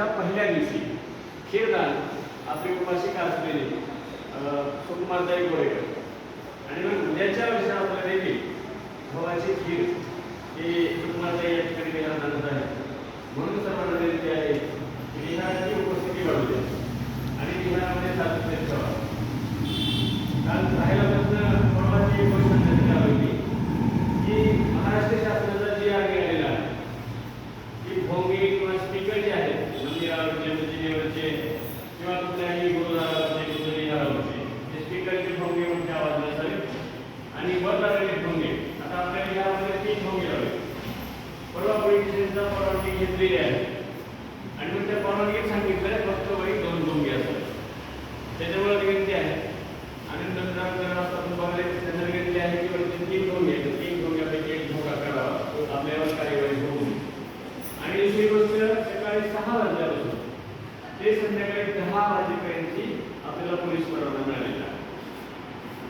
वर्षाच्या पहिल्या दिवशी खीरदान आपले उपाशी असलेले सुकुमारताई गोरेकर. आणि मग उद्याच्या वर्षी वर्षाला देखील गव्हाची खीर ही सुकुमारताई या ठिकाणी देण्यात आहे म्हणून सर्वांना विनंती आहे की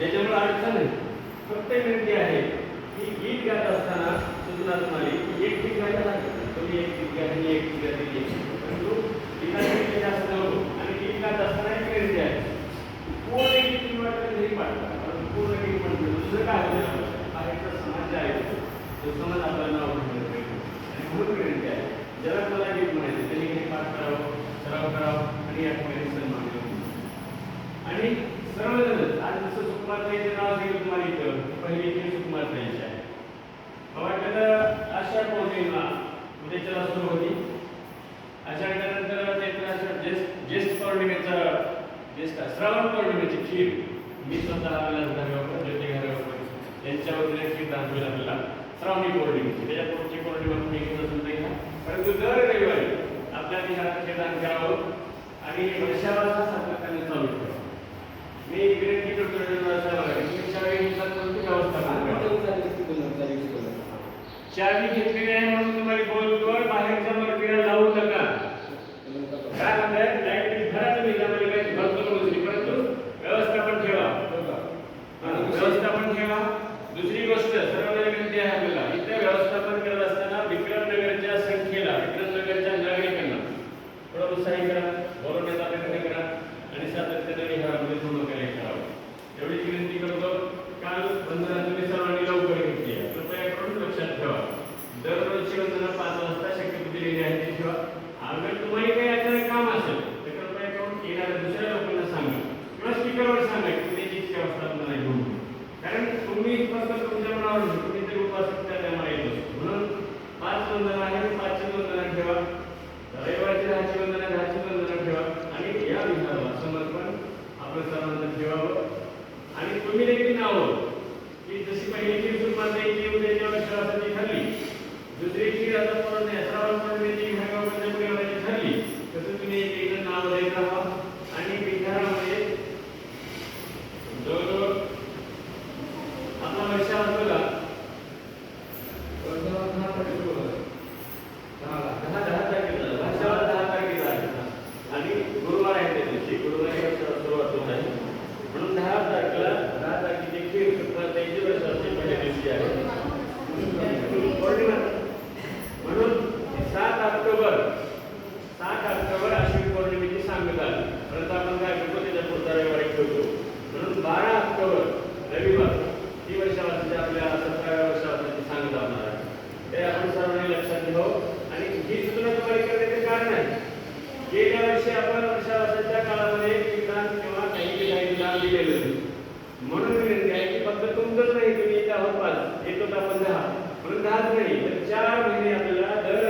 त्याच्यामुळे अडचण आहे. फक्त विनंती आहे. की गीत गात असताना सूचना तुम्हाला की एक गीत गायला लागेल. तुम्ही एक गीत गाय आणि एक गीत गायला परंतु गीताची जास्त नको आणि गीत गात असताना एक विनंती आहे पूर्ण गीत तुम्ही वाटतं तरी पाठवा परंतु पूर्ण गीत म्हणजे दुसरं काय होतं बाहेरचा समाज आहे. तो समाज आपल्याला नाव आणि म्हणून विनंती आहे ज्याला मला गीत म्हणायचं त्यांनी काही पाठ करावं सराव करावं आणि या ठिकाणी सन्मान आणि आणि सर्वजण आज जसं सुकुमार ताईचं नाव असेल तुम्हाला इथं पहिली इथे सुकुमार ताईचे आहे. मला वाटतं तर आषाढ पौर्णिमा उद्याच्याला सुरू होती आषाढानंतर चैत्र ज्येष्ठ ज्येष्ठ पौर्णिमेचा ज्येष्ठ श्रावण पौर्णिमेची खीर मी स्वतः विलास घरावर ज्योती घरावर यांच्या वतीने खीर दाखवेल आपल्याला श्रावणी पौर्णिमेची त्याच्या पुढची पौर्णिमा तुम्ही घेत असेल तर घ्या परंतु दर रविवारी आपल्या घरात खीर दान करावं आणि वर्षावाचा सातत्याने चालू मी विनंती करतो चावी घेतलेली आहे म्हणून तुम्हाला बोलतोय बाहेरच्या मर्तीला लावू नका. काय म्हणताय? लाइट घरा तुम्ही त्यामध्ये काही भरतो दुसरी. परंतु व्यवस्थापन ठेवा. व्यवस्थापन ठेवा. दुसरी गोष्ट सर्वांना विनंती आहे आपल्याला इथे व्यवस्थापन करत असताना विक्रमनगरच्या संख्येला विक्रमनगरच्या नागरिकांना थोडं उत्साही करा बोलवण्याचा प्रयत्न करा आणि सातत्याने घरामध्ये पूर्ण कार्य करावं एवढीच विनंती करतो काल वंदना तुम्ही सर्वांनी लवकर घेतली आहे कृपया करून लक्षात ठेवा दररोजची वंदना पाच वाजता शक्यतो अगर तुम्हाला काही अचानक काम असेल तर कृपया करून येणाऱ्या दुसऱ्या लोकांना सांगा. किंवा स्पीकरवर सांगा की त्याची इतकी अवस्था कारण तुम्ही फक्त तुमच्या मनावर तुम्ही तरी उपासक त्या त्यामुळे येत असतो. म्हणून पाच वंदना आहे पाचशे वंदना ठेवा. रविवारची दहाची वंदना दहाची वंदना ठेवा. आणि या विधानाला समर्पण आपण सर्वांना ठेवावं. आणि तुम्ही देखील नावं की जशी पहिली खीर सुरुवात द्यायची उद्याच्या विश्वासाची ठरली दुसरी खीर आता परत श्रावण पौर्णिमेची घागावरच्या परिवाराची ठरली तसं तुम्ही एक एक नाव देत राहा आणि विधानामध्ये जवळजवळ आपला वर्षावर बघा वर्षावर दहा तारखेला बघा. दहा दहा तारखेला वर्षावर दहा तारखेला आहे आणि गुरुवार आहे त्या दिवशी गुरुवारी वर्षाला सुरुवात होत आहे म्हणून दहा तारखेला दहा तारखेची खीर शुक्रवार त्याची वर्षाची पहिल्या दिवशी आहे पौर्णिमा म्हणून सात ऑक्टोबर सात ऑक्टोबर आश्विन पौर्णिमेची सांगता आली परंतु आपण काय करतो त्याच्या पुढचा रविवारी ठेवतो म्हणून बारा ऑक्टोबर रविवार ही वर्षावासाची आपल्या सतराव्या वर्षावासाची सांगता होणार आहे ते आपण सर्वांनी लक्षात घ्यावं आणि ही सूचना तुम्हाला करण्याचे कारण आहे गेल्या वर्षी आपण वर्षावासाच्या काळामध्ये एक दान किंवा काही काही दान दिलेलं नाही. म्हणून विनंती आहे की फक्त तुमचंच नाही तुम्ही इथे आहोत पाच येतो आपण दहा? म्हणून दहाच नाही तर चार महिने आपल्याला दर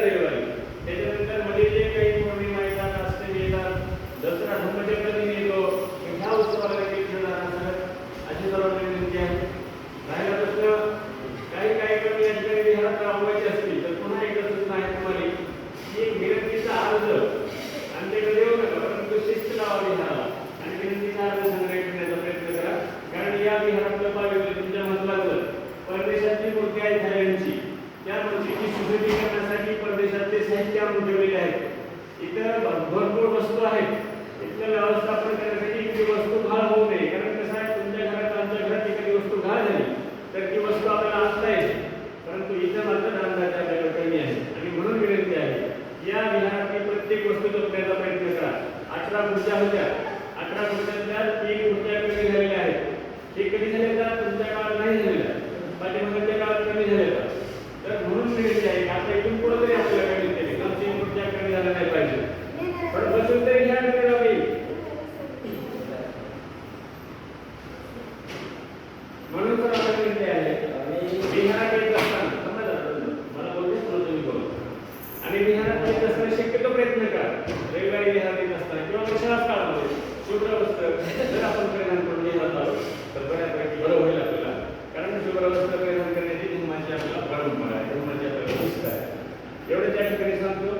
रविवारी येणारी नसताना किंवा वर्षाच काळामध्ये शुभ्रावस्था जर आपण परिणाम करून येणार आहोत तर बऱ्यापैकी बरं होईल आपल्याला कारण शुभ्रावस्था परिणाम करण्याची धर्माची आपल्याला परंपरा आहे धर्माची आपल्याला शिस्त आहे एवढं त्या ठिकाणी सांगतो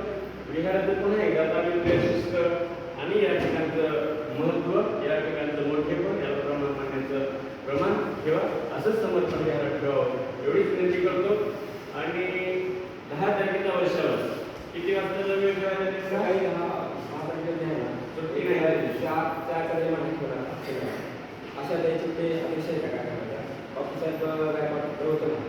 विहारात चार चारचा माहिती होता अशा त्यांची ते अपेक्षा आहे काय होत्या होतं ना.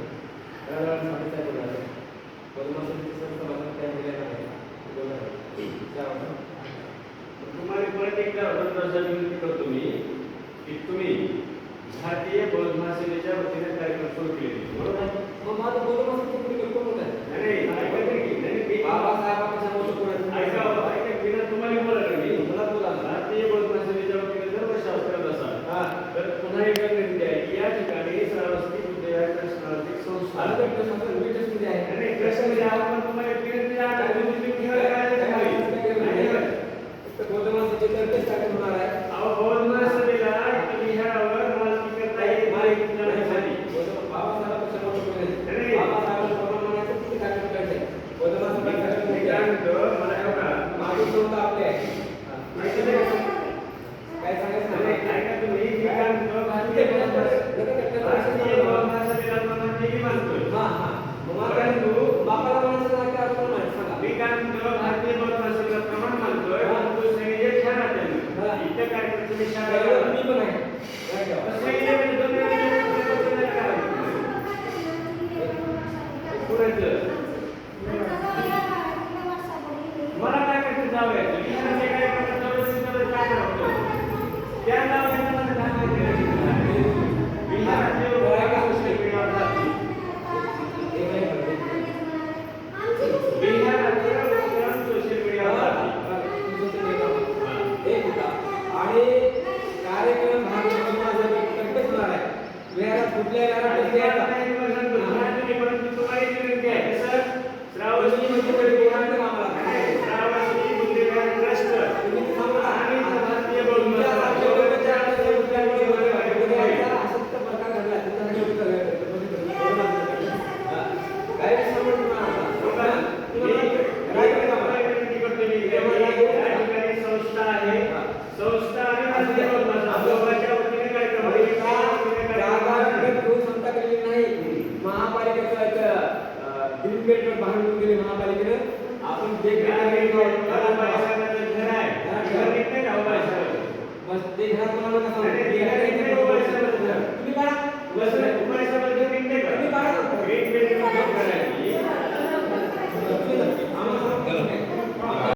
साहेब त्या तुम्हाला परत एकदा अभिनंदन विनंती करतो मी की तुम्ही भारतीय बौद्ध महासेनेच्या वतीने कार्यक्रम सुरू केले बरोबर? मग माझं बौद्ध महासेनेचं बाबासाहेब good. pegarem